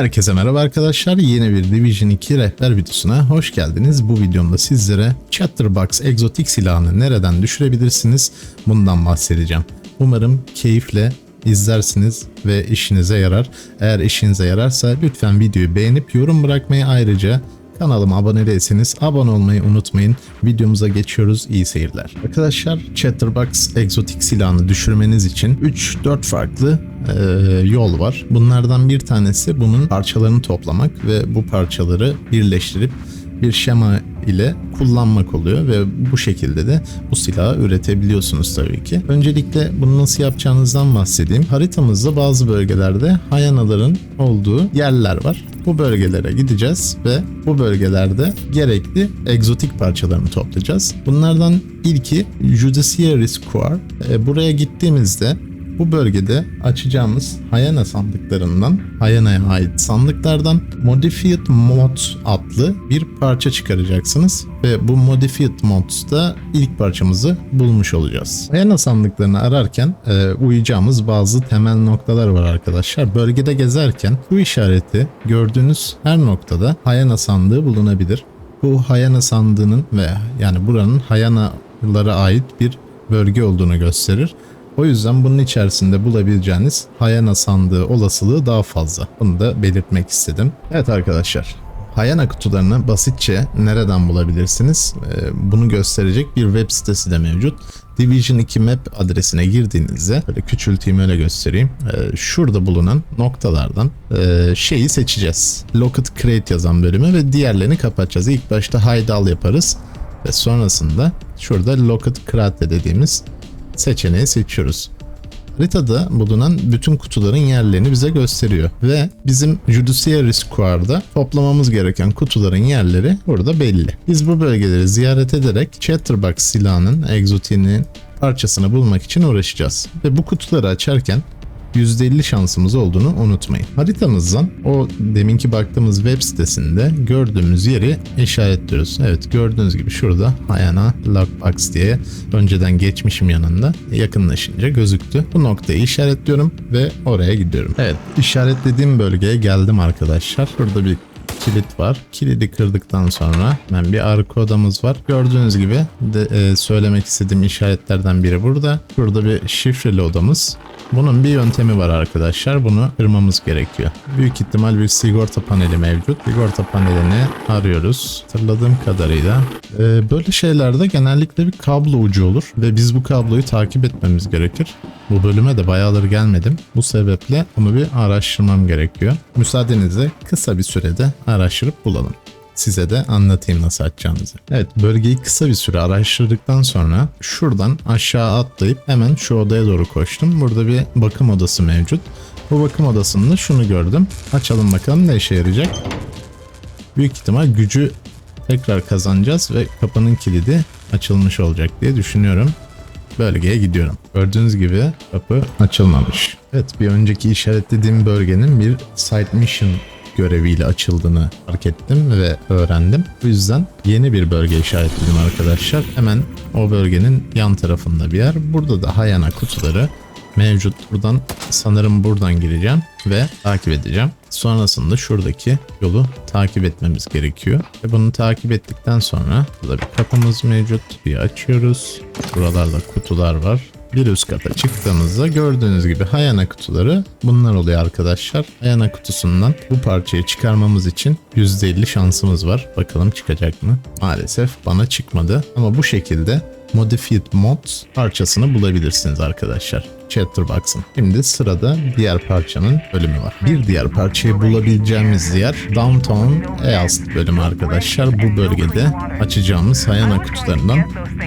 Herkese merhaba arkadaşlar. Yeni bir Division 2 rehber videosuna hoş geldiniz. Bu videomda sizlere Chatterbox egzotik silahını nereden düşürebilirsiniz bundan bahsedeceğim. Umarım keyifle izlersiniz ve işinize yarar. Eğer işinize yararsa lütfen videoyu beğenip yorum bırakmayı ayrıca Kanalıma abone değilseniz abone olmayı unutmayın. Videomuza geçiyoruz. İyi seyirler. Arkadaşlar Chatterbox egzotik silahını düşürmeniz için 3-4 farklı e, yol var. Bunlardan bir tanesi bunun parçalarını toplamak ve bu parçaları birleştirip bir şema ile kullanmak oluyor ve bu şekilde de bu silahı üretebiliyorsunuz tabii ki. Öncelikle bunu nasıl yapacağınızdan bahsedeyim. Haritamızda bazı bölgelerde hayanaların olduğu yerler var. Bu bölgelere gideceğiz ve bu bölgelerde gerekli egzotik parçalarını toplayacağız. Bunlardan ilki Judiciary Square. E, buraya gittiğimizde bu bölgede açacağımız Hayana sandıklarından, Hayana'ya ait sandıklardan Modified Mod adlı bir parça çıkaracaksınız. Ve bu Modified Mods'da ilk parçamızı bulmuş olacağız. Hayana sandıklarını ararken e, uyacağımız bazı temel noktalar var arkadaşlar. Bölgede gezerken bu işareti gördüğünüz her noktada Hayana sandığı bulunabilir. Bu Hayana sandığının ve yani buranın Hayanalara ait bir bölge olduğunu gösterir. O yüzden bunun içerisinde bulabileceğiniz Hayana sandığı olasılığı daha fazla. Bunu da belirtmek istedim. Evet arkadaşlar. Hayana kutularını basitçe nereden bulabilirsiniz? Ee, Bunu gösterecek bir web sitesi de mevcut. Division 2 Map adresine girdiğinizde böyle küçülteyim öyle göstereyim. Ee, Şurada bulunan noktalardan e, şeyi seçeceğiz. Locket Create yazan bölümü ve diğerlerini kapatacağız. İlk başta All yaparız ve sonrasında şurada Locket Create dediğimiz seçeneği seçiyoruz. Haritada bulunan bütün kutuların yerlerini bize gösteriyor ve bizim Judiciary Square'da toplamamız gereken kutuların yerleri burada belli. Biz bu bölgeleri ziyaret ederek Chatterbox silahının egzotiğinin parçasını bulmak için uğraşacağız. Ve bu kutuları açarken %50 şansımız olduğunu unutmayın. Haritamızdan o deminki baktığımız web sitesinde gördüğümüz yeri işaretliyoruz. Evet gördüğünüz gibi şurada Hayana Lockbox diye önceden geçmişim yanında yakınlaşınca gözüktü. Bu noktayı işaretliyorum ve oraya gidiyorum. Evet işaretlediğim bölgeye geldim arkadaşlar. Burada bir kilit var. Kilidi kırdıktan sonra hemen bir arka odamız var. Gördüğünüz gibi de, e, söylemek istediğim işaretlerden biri burada. Burada bir şifreli odamız. Bunun bir yöntemi var arkadaşlar. Bunu kırmamız gerekiyor. Büyük ihtimal bir sigorta paneli mevcut. Sigorta panelini arıyoruz. Hatırladığım kadarıyla. e, böyle şeylerde genellikle bir kablo ucu olur. Ve biz bu kabloyu takip etmemiz gerekir. Bu bölüme de bayağıdır gelmedim. Bu sebeple bunu bir araştırmam gerekiyor. Müsaadenizle kısa bir sürede araştırıp bulalım. Size de anlatayım nasıl açacağınızı. Evet bölgeyi kısa bir süre araştırdıktan sonra şuradan aşağı atlayıp hemen şu odaya doğru koştum. Burada bir bakım odası mevcut. Bu bakım odasında şunu gördüm. Açalım bakalım ne işe yarayacak. Büyük ihtimal gücü tekrar kazanacağız ve kapının kilidi açılmış olacak diye düşünüyorum bölgeye gidiyorum. Gördüğünüz gibi kapı açılmamış. Evet bir önceki işaretlediğim bölgenin bir side mission göreviyle açıldığını fark ettim ve öğrendim. Bu yüzden yeni bir bölge işaretledim arkadaşlar. Hemen o bölgenin yan tarafında bir yer. Burada da Hayana kutuları mevcut. Buradan sanırım buradan gireceğim ve takip edeceğim. Sonrasında şuradaki yolu takip etmemiz gerekiyor. Ve bunu takip ettikten sonra burada bir kapımız mevcut. Bir açıyoruz. Buralarda kutular var. Bir üst kata çıktığımızda gördüğünüz gibi Hayana kutuları bunlar oluyor arkadaşlar. Hayana kutusundan bu parçayı çıkarmamız için %50 şansımız var. Bakalım çıkacak mı? Maalesef bana çıkmadı. Ama bu şekilde Modified Mods parçasını bulabilirsiniz arkadaşlar. Chatterbox'ın. Şimdi sırada diğer parçanın bölümü var. Bir diğer parçayı bulabileceğimiz yer Downtown East bölümü arkadaşlar. Bu bölgede açacağımız Hayana kutularından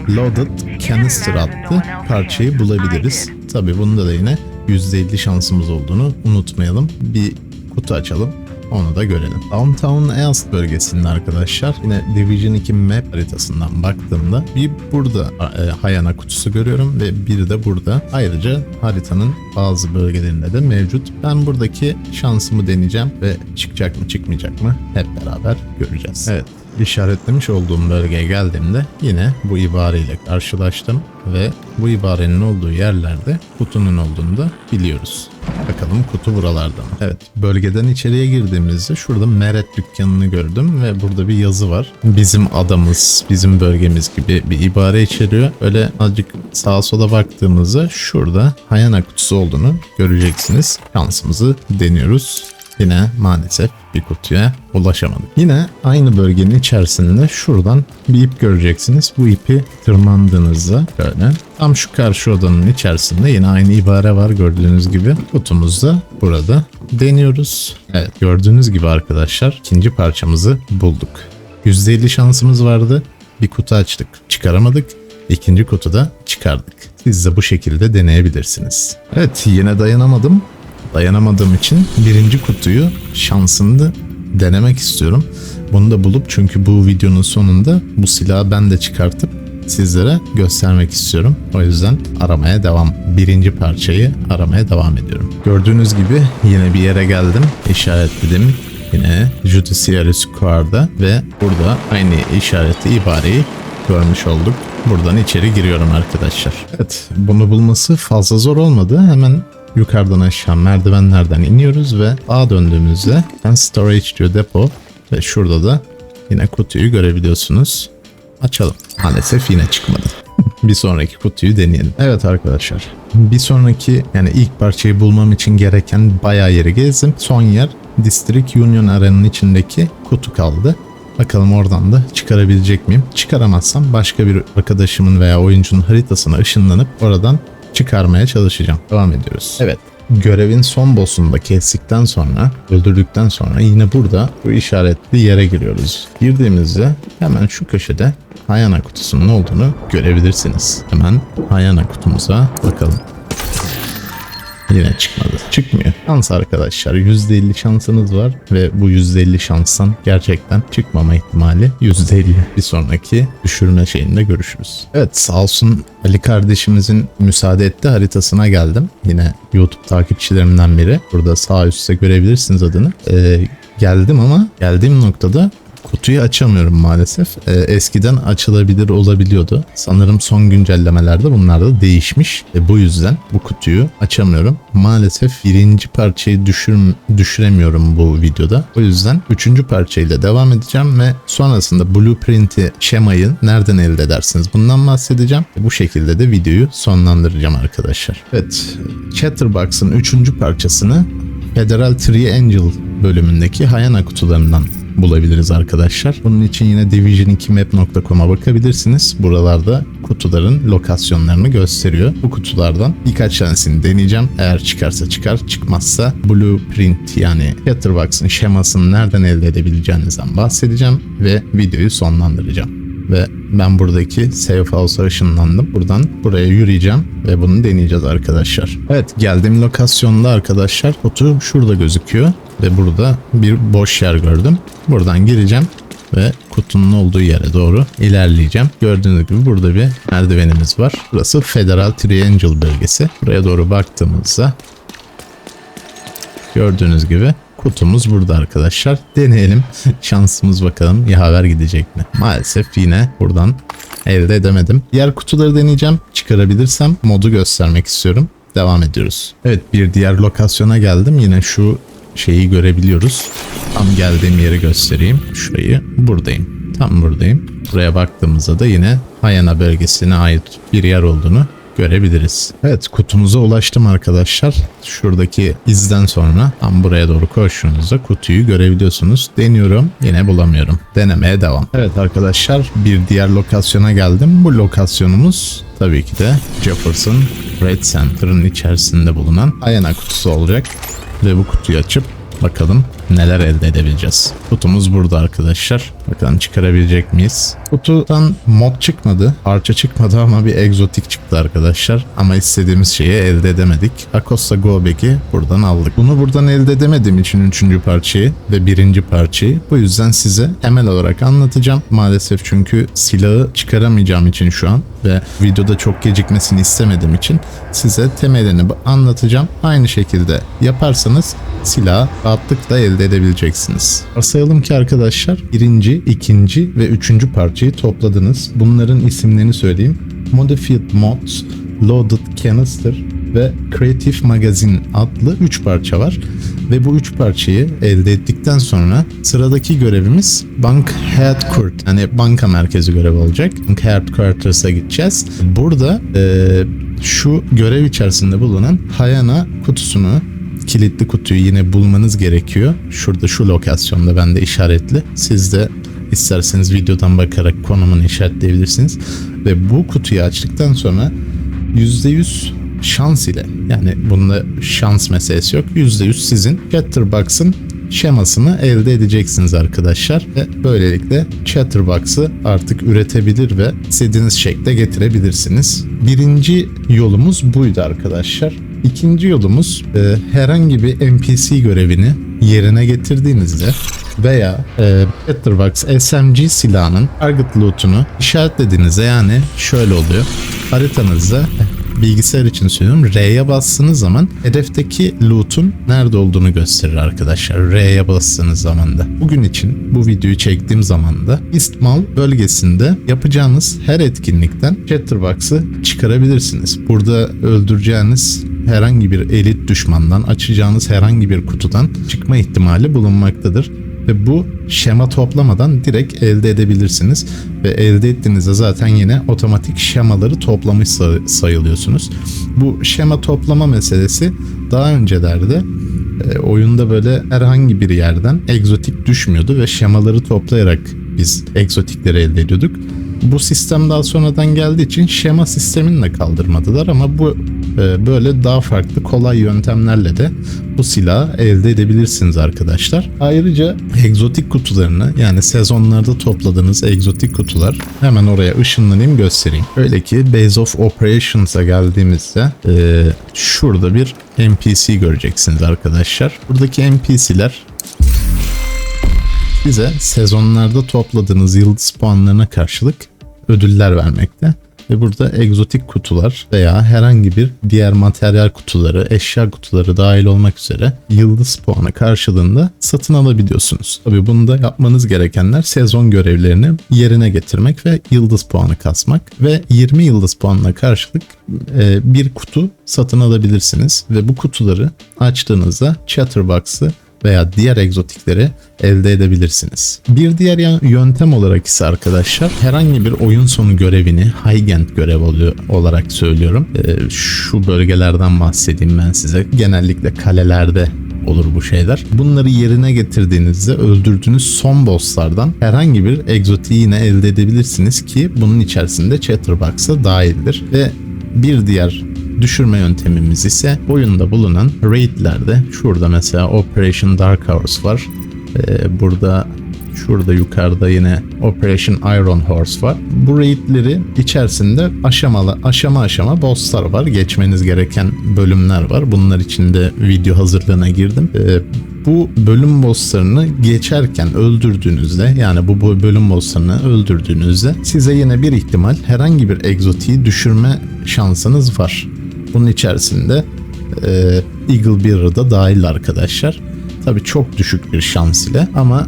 Loaded Canister adlı parçayı bulabiliriz. Tabi bunda da yine %50 şansımız olduğunu unutmayalım. Bir kutu açalım. Onu da görelim. Downtown East bölgesinde arkadaşlar yine Division 2 map haritasından baktığımda bir burada e, Hayana kutusu görüyorum ve bir de burada. Ayrıca haritanın bazı bölgelerinde de mevcut. Ben buradaki şansımı deneyeceğim ve çıkacak mı çıkmayacak mı hep beraber göreceğiz. Evet işaretlemiş olduğum bölgeye geldiğimde yine bu ibareyle karşılaştım ve bu ibarenin olduğu yerlerde kutunun olduğunu da biliyoruz. Bakalım kutu buralarda mı? Evet bölgeden içeriye girdiğimizde şurada Meret dükkanını gördüm ve burada bir yazı var. Bizim adamız, bizim bölgemiz gibi bir ibare içeriyor. Öyle azıcık sağa sola baktığımızda şurada Hayana kutusu olduğunu göreceksiniz. Şansımızı deniyoruz. Yine maalesef bir kutuya ulaşamadık. Yine aynı bölgenin içerisinde şuradan bir ip göreceksiniz. Bu ipi tırmandığınızda böyle tam şu karşı odanın içerisinde yine aynı ibare var gördüğünüz gibi. Kutumuz da burada. Deniyoruz. Evet gördüğünüz gibi arkadaşlar ikinci parçamızı bulduk. %50 şansımız vardı. Bir kutu açtık. Çıkaramadık. İkinci kutuda çıkardık. Siz de bu şekilde deneyebilirsiniz. Evet yine dayanamadım dayanamadığım için birinci kutuyu şansını denemek istiyorum. Bunu da bulup çünkü bu videonun sonunda bu silahı ben de çıkartıp sizlere göstermek istiyorum. O yüzden aramaya devam. Birinci parçayı aramaya devam ediyorum. Gördüğünüz gibi yine bir yere geldim. İşaretledim. Yine Judiciary Square'da ve burada aynı işareti ibareyi görmüş olduk. Buradan içeri giriyorum arkadaşlar. Evet bunu bulması fazla zor olmadı. Hemen yukarıdan aşağı merdivenlerden iniyoruz ve A döndüğümüzde ben storage diyor depo ve şurada da yine kutuyu görebiliyorsunuz. Açalım. Maalesef yine çıkmadı. bir sonraki kutuyu deneyelim. Evet arkadaşlar. Bir sonraki yani ilk parçayı bulmam için gereken bayağı yeri gezdim. Son yer District Union Arena'nın içindeki kutu kaldı. Bakalım oradan da çıkarabilecek miyim? Çıkaramazsam başka bir arkadaşımın veya oyuncunun haritasına ışınlanıp oradan çıkarmaya çalışacağım. Devam ediyoruz. Evet. Görevin son boss'unu da kestikten sonra, öldürdükten sonra yine burada bu işaretli yere giriyoruz. Girdiğimizde hemen şu köşede Hayana kutusunun olduğunu görebilirsiniz. Hemen Hayana kutumuza bakalım. Yine çıkmadı. Çıkmıyor. Şans arkadaşlar. %50 şansınız var ve bu %50 şanstan gerçekten çıkmama ihtimali %50. Bir sonraki düşürme şeyinde görüşürüz. Evet sağ olsun Ali kardeşimizin müsaade etti haritasına geldim. Yine YouTube takipçilerimden biri. Burada sağ üstte görebilirsiniz adını. Ee, geldim ama geldiğim noktada kutuyu açamıyorum maalesef. Ee, eskiden açılabilir olabiliyordu. Sanırım son güncellemelerde bunlar da değişmiş. E, bu yüzden bu kutuyu açamıyorum. Maalesef birinci parçayı düşür, düşüremiyorum bu videoda. O yüzden üçüncü parçayla devam edeceğim ve sonrasında blueprint'i, şemayı nereden elde edersiniz bundan bahsedeceğim. Bu şekilde de videoyu sonlandıracağım arkadaşlar. Evet, Chatterbox'ın üçüncü parçasını Federal Triangle bölümündeki Hayana kutularından bulabiliriz arkadaşlar. Bunun için yine division2map.com'a bakabilirsiniz. Buralarda kutuların lokasyonlarını gösteriyor. Bu kutulardan birkaç tanesini deneyeceğim. Eğer çıkarsa çıkar, çıkmazsa blueprint yani Chatterbox'ın şemasını nereden elde edebileceğinizden bahsedeceğim ve videoyu sonlandıracağım ve ben buradaki safe house'a ışınlandım. Buradan buraya yürüyeceğim ve bunu deneyeceğiz arkadaşlar. Evet geldiğim lokasyonda arkadaşlar kutu şurada gözüküyor ve burada bir boş yer gördüm. Buradan gireceğim ve kutunun olduğu yere doğru ilerleyeceğim. Gördüğünüz gibi burada bir merdivenimiz var. Burası Federal Triangle bölgesi. Buraya doğru baktığımızda gördüğünüz gibi kutumuz burada arkadaşlar. Deneyelim. Şansımız bakalım yaver gidecek mi? Maalesef yine buradan elde edemedim. Diğer kutuları deneyeceğim. Çıkarabilirsem modu göstermek istiyorum. Devam ediyoruz. Evet bir diğer lokasyona geldim. Yine şu şeyi görebiliyoruz. Tam geldiğim yeri göstereyim. Şurayı buradayım. Tam buradayım. Buraya baktığımızda da yine Hayana bölgesine ait bir yer olduğunu görebiliriz. Evet kutumuza ulaştım arkadaşlar. Şuradaki izden sonra tam buraya doğru koştuğunuzda kutuyu görebiliyorsunuz. Deniyorum yine bulamıyorum. Denemeye devam. Evet arkadaşlar bir diğer lokasyona geldim. Bu lokasyonumuz tabii ki de Jefferson Red Center'ın içerisinde bulunan Ayana kutusu olacak. Ve bu kutuyu açıp Bakalım neler elde edebileceğiz. Kutumuz burada arkadaşlar. Bakalım çıkarabilecek miyiz? Kutudan mod çıkmadı. Parça çıkmadı ama bir egzotik çıktı arkadaşlar. Ama istediğimiz şeyi elde edemedik. Acosta Go'bek'i buradan aldık. Bunu buradan elde edemediğim için üçüncü parçayı ve birinci parçayı. Bu yüzden size temel olarak anlatacağım. Maalesef çünkü silahı çıkaramayacağım için şu an ve videoda çok gecikmesini istemediğim için size temelini anlatacağım. Aynı şekilde yaparsanız silah rahatlıkla elde edebileceksiniz. Varsayalım ki arkadaşlar birinci ikinci ve üçüncü parçayı topladınız. Bunların isimlerini söyleyeyim. Modified Mods, Loaded Canister ve Creative Magazine adlı 3 parça var. Ve bu 3 parçayı elde ettikten sonra sıradaki görevimiz Bank Headquarters yani banka merkezi görevi olacak. Bank Headquarters'a gideceğiz. Burada eee, şu görev içerisinde bulunan Hayana kutusunu kilitli kutuyu yine bulmanız gerekiyor. Şurada şu lokasyonda bende işaretli. Siz de isterseniz videodan bakarak konumunu işaretleyebilirsiniz. Ve bu kutuyu açtıktan sonra %100 şans ile yani bunda şans meselesi yok. %100 sizin Chatterbox'ın şemasını elde edeceksiniz arkadaşlar ve böylelikle Chatterbox'ı artık üretebilir ve istediğiniz şekle getirebilirsiniz. Birinci yolumuz buydu arkadaşlar. İkinci yolumuz e, herhangi bir NPC görevini yerine getirdiğinizde veya e, Chatterbox SMG silahının target loot'unu işaretlediğinizde yani şöyle oluyor. Haritanızda bilgisayar için söylüyorum. R'ye bastığınız zaman hedefteki loot'un nerede olduğunu gösterir arkadaşlar. R'ye bastığınız zaman da. Bugün için bu videoyu çektiğim zaman da İstmal bölgesinde yapacağınız her etkinlikten Chatterbox'ı çıkarabilirsiniz. Burada öldüreceğiniz herhangi bir elit düşmandan açacağınız herhangi bir kutudan çıkma ihtimali bulunmaktadır ve bu şema toplamadan direkt elde edebilirsiniz ve elde ettiğinizde zaten yine otomatik şemaları toplamış say- sayılıyorsunuz. Bu şema toplama meselesi daha öncelerde e, oyunda böyle herhangi bir yerden egzotik düşmüyordu ve şemaları toplayarak biz egzotikleri elde ediyorduk. Bu sistem daha sonradan geldiği için şema sistemini de kaldırmadılar ama bu böyle daha farklı kolay yöntemlerle de bu silahı elde edebilirsiniz arkadaşlar. Ayrıca egzotik kutularını yani sezonlarda topladığınız egzotik kutular hemen oraya ışınlanayım göstereyim. Öyle ki Base of Operations'a geldiğimizde e, şurada bir NPC göreceksiniz arkadaşlar. Buradaki NPC'ler bize sezonlarda topladığınız yıldız puanlarına karşılık ödüller vermekte. Ve burada egzotik kutular veya herhangi bir diğer materyal kutuları, eşya kutuları dahil olmak üzere yıldız puanı karşılığında satın alabiliyorsunuz. Tabi bunda yapmanız gerekenler sezon görevlerini yerine getirmek ve yıldız puanı kasmak ve 20 yıldız puanına karşılık e, bir kutu satın alabilirsiniz ve bu kutuları açtığınızda Chatterbox'ı veya diğer egzotikleri elde edebilirsiniz. Bir diğer yöntem olarak ise arkadaşlar herhangi bir oyun sonu görevini High-End görev olarak söylüyorum. Ee, şu bölgelerden bahsedeyim ben size. Genellikle kalelerde olur bu şeyler. Bunları yerine getirdiğinizde öldürdüğünüz son bosslardan herhangi bir egzotiği yine elde edebilirsiniz ki bunun içerisinde Chatterbox'a dahildir ve bir diğer düşürme yöntemimiz ise oyunda bulunan raidlerde şurada mesela Operation Dark Horse var. Ee, burada şurada yukarıda yine Operation Iron Horse var. Bu raidleri içerisinde aşamalı aşama aşama bosslar var. Geçmeniz gereken bölümler var. Bunlar için de video hazırlığına girdim. Ee, bu bölüm bosslarını geçerken öldürdüğünüzde yani bu bölüm bosslarını öldürdüğünüzde size yine bir ihtimal herhangi bir egzotiği düşürme şansınız var. Bunun içerisinde e, Eagle Bearer da dahil arkadaşlar. Tabi çok düşük bir şans ile ama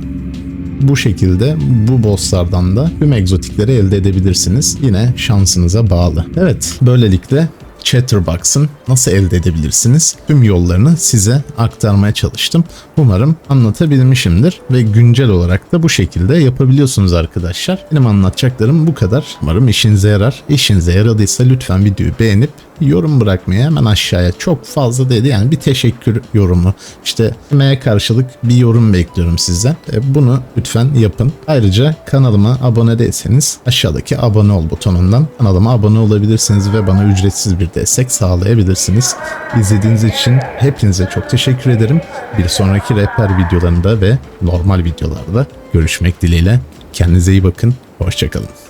bu şekilde bu bosslardan da tüm egzotikleri elde edebilirsiniz. Yine şansınıza bağlı. Evet böylelikle Chatterbox'ın nasıl elde edebilirsiniz? Tüm yollarını size aktarmaya çalıştım. Umarım anlatabilmişimdir ve güncel olarak da bu şekilde yapabiliyorsunuz arkadaşlar. Benim anlatacaklarım bu kadar. Umarım işinize yarar. İşinize yaradıysa lütfen videoyu beğenip yorum bırakmayı hemen aşağıya. Çok fazla dedi. Yani bir teşekkür yorumu. İşte emeğe karşılık bir yorum bekliyorum sizden. E, bunu lütfen yapın. Ayrıca kanalıma abone değilseniz aşağıdaki abone ol butonundan kanalıma abone olabilirsiniz ve bana ücretsiz bir destek sağlayabilirsiniz. İzlediğiniz için hepinize çok teşekkür ederim. Bir sonraki rehber videolarında ve normal videolarda görüşmek dileğiyle. Kendinize iyi bakın. Hoşçakalın